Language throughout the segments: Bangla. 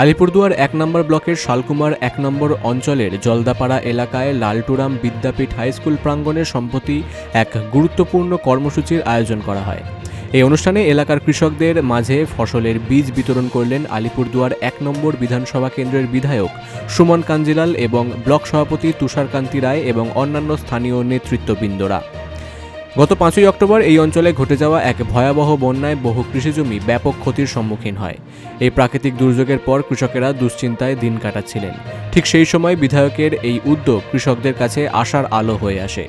আলিপুরদুয়ার এক নম্বর ব্লকের শালকুমার এক নম্বর অঞ্চলের জলদাপাড়া এলাকায় লালটুরাম বিদ্যাপীঠ হাই স্কুল প্রাঙ্গণে সম্প্রতি এক গুরুত্বপূর্ণ কর্মসূচির আয়োজন করা হয়। এই অনুষ্ঠানে এলাকার কৃষকদের মাঝে ফসলের বীজ বিতরণ করলেন আলিপুরদুয়ার এক নম্বর বিধানসভা কেন্দ্রের বিধায়ক সুমন কাঞ্জিলাল এবং ব্লক সভাপতি তুষারকান্তি রায় এবং অন্যান্য স্থানীয় নেতৃত্ববৃন্দরা। গত পাঁচই অক্টোবর এই অঞ্চলে ঘটে যাওয়া এক ভয়াবহ বন্যায় বহু কৃষিজমি ব্যাপক ক্ষতির সম্মুখীন হয়। এই প্রাকৃতিক দুর্যোগের পর কৃষকেরা দুশ্চিন্তায় দিন কাটাচ্ছিলেন। ঠিক সেই সময় বিধায়কের এই উদ্যোগ কৃষকদের কাছে আশার আলো হয়ে আসে।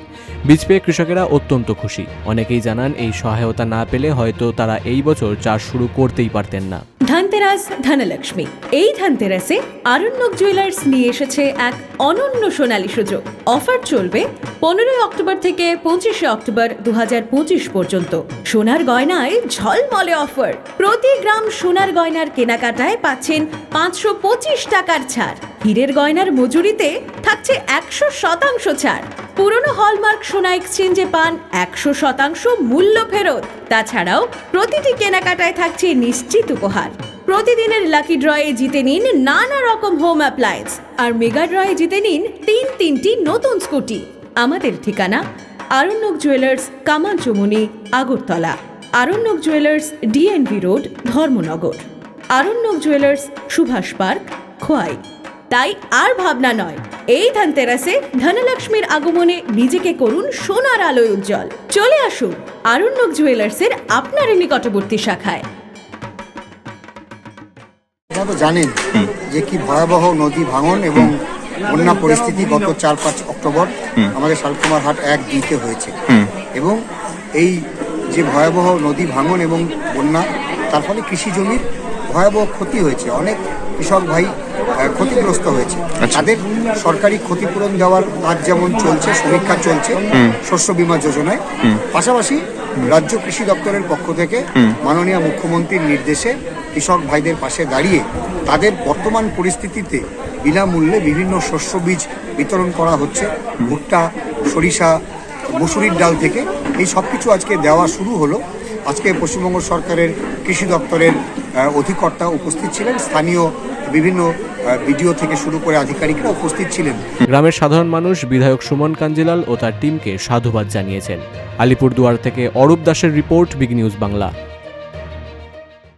বীজ পেয়ে কৃষকেরা অত্যন্ত খুশি। অনেকেই জানান এই সহায়তা না পেলে হয়তো তারা এই বছর চাষ শুরু করতেই পারতেন না। ধনতেরাস ধনলক্ষ্মী। এই ধনতেরাসে আরণ্যক জুয়েলার্স নিয়ে এসেছে এক অনন্য সোনালী সুযোগ। অফার চলবে পনেরোই অক্টোবর থেকে পঁচিশে অক্টোবর দু হাজার পঁচিশ পর্যন্ত। সোনার গয়নায় ঝলমলে অফার। প্রতি গ্রাম সোনার গয়নার কেনাকাটায় পাচ্ছেন পাঁচশো পঁচিশ টাকার ছাড়। হীরের গয়নার মজুরিতে থাকছে একশো শতাংশ ছাড়। পুরনো হলমার্ক সোনা এক্সচেঞ্জে পান একশো শতাংশ মূল্য ফেরত। তাছাড়াও প্রতিটি কেনাকাটায় থাকছে নিশ্চিত উপহার। প্রতিদিনের লাকি ড্রয়ে জিতে নিন নানা রকম হোম অ্যাপ্লায়েন্স। আর মেগা ড্রয়ে জিতে নিন তিন তিনটি নতুন স্কুটি। আমাদের ঠিকানা Aranyak jewellers Kamarchamuni Agartala. Aranyak jewellers DNV road Dharmanagar. Aranyak jewellers Subhash park Khowai. তাই আর ভাবনা নয় এই ধনতেরাসে ধনলক্ষ্মীর আগমনে নিজেকে করুন সোনার আলোয় উজ্জ্বল। চলে আসুন আরণ্যক জুয়েলার্সের আপনার নিকটবর্তী শাখায়। আপনারা তো জানেন যে কি ভয়াবহ নদী ভাঙন এবং বন্যা পরিস্থিতি গত চার পাঁচ অক্টোবর আমাদের শালকুমার হাট এক দিতে হয়েছে। এবং এই যে ভয়াবহ নদী ভাঙন এবং বন্যা তার ফলে কৃষি জমির ভয়াবহ ক্ষতি হয়েছে। অনেক কৃষক ভাই ক্ষতিগ্রস্ত হয়েছে। তাদের সরকারি ক্ষতিপূরণ দেওয়ার কাজ যেমন চলছে সমীক্ষা চলছে শস্য বীমা যোজনায়। পাশাপাশি রাজ্য কৃষি দপ্তরের পক্ষ থেকে মাননীয় মুখ্যমন্ত্রীর নির্দেশে কৃষক ভাইদের পাশে দাঁড়িয়ে তাদের বর্তমান পরিস্থিতিতে বিনামূল্যে বিভিন্ন শস্য বীজ বিতরণ করা হচ্ছে। ভুট্টা, সরিষা, মসুরির ডাল থেকে। এই সব কিছু আজকে দেওয়া শুরু হলো। আজকে পশ্চিমবঙ্গ সরকারের কৃষি দপ্তরের অধিকর্তা উপস্থিত ছিলেন। স্থানীয় বিভিন্ন বিডিও থেকে শুরু করে আধিকারিকরা উপস্থিত ছিলেন। গ্রামের সাধারণ মানুষ বিধায়ক সুমন কাঞ্জিলাল ও তার টিমকে সাধুবাদ জানিয়েছেন। আলিপুরদুয়ার থেকে অরূপ দাসের রিপোর্ট, বিগ নিউজ বাংলা।